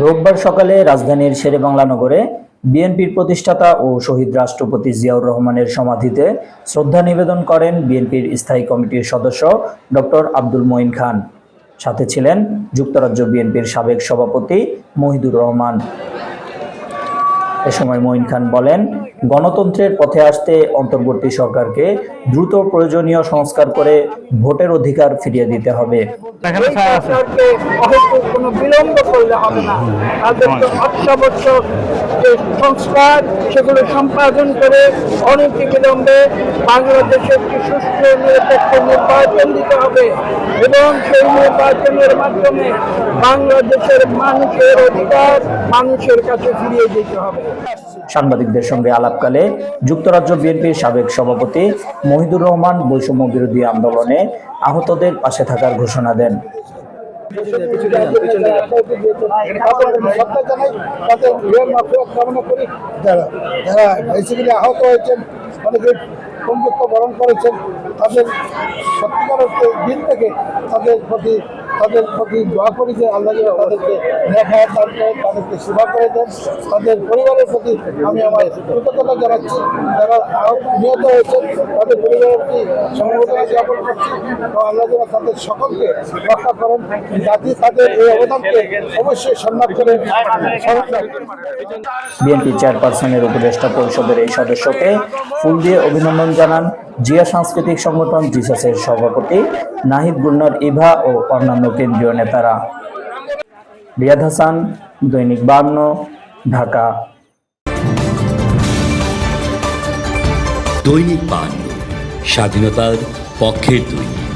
রোববার সকালে রাজধানীর শেরেবাংলা নগরে বিএনপির প্রতিষ্ঠাতা ও শহীদ রাষ্ট্রপতি জিয়াউর রহমানের সমাধিতে শ্রদ্ধা নিবেদন করেন বিএনপির স্থায়ী কমিটির সদস্য ডক্টর আব্দুল মঈন খান। সাথে ছিলেন যুক্তরাজ্য বিএনপির সাবেক সভাপতি মহিদুর রহমান। এ সময় মঈন খান বলেন গণতন্ত্রের পথে আসতে অন্তর্বর্তী সরকারকে দ্রুত প্রয়োজনীয় সংস্কার করে ভোটের অধিকার ফিরিয়ে দিতে হবে। কোনো বিলম্ব করলে হবে না। সংস্কার, সেগুলো সম্পাদন করে অনতি বিলম্বে বাংলাদেশে একটি সুষ্ঠু নিরপেক্ষ নির্বাচন দিতে হবে এবং সেই নির্বাচনের মাধ্যমে বাংলাদেশের মানুষের অধিকার মানুষের কাছে ফিরিয়ে দিতে হবে। সাংবাদিকদের সঙ্গে আলাপকালে যুক্তরাজ্য বিএনপির সাবেক সভাপতি মহিদুর রহমান বৈষম্য বিরোধী আন্দোলনে আহতদের পাশে থাকার ঘোষণা দেন। যারা যারা বেসিক্যালি আহত হয়েছেন অনেকে বন্ধুত্ব বরণ করেছেন তাদের সত্যিকার দিন থেকে তাদের প্রতি তাদের প্রতি দোয়া করি যে আল্লাহ তাদেরকে দান করেন তাদেরকে সেবা করে দেন। তাদের পরিবারের প্রতি আমি আমার কৃতজ্ঞতা জানাচ্ছি। যারা নিহত হয়েছেন, তাদের পরিবারের প্রতি সমবেদনা জ্ঞাপন করছি। আল্লাহ যেন তাদের সকলকে রক্ষা করেন জাতি তাদের এই অবদানকে অবশ্যই সম্মান করে বিএনপি চেয়ারপারসনের উপদেষ্টা পরিষদের এই সদস্যকে ফুল দিয়ে অভিনন্দন জানান। জিয়া সাংস্কৃতিক সংগঠন জিসাসের সভাপতি নাহিদ গুলনার ইভা ও অন্যান্য কেন্দ্রীয় নেতারা। রিয়াদ হাসান, দৈনিক বান্ন, ঢাকা। দৈনিক বান্ন, স্বাধীনতার পক্ষের দৈনিক।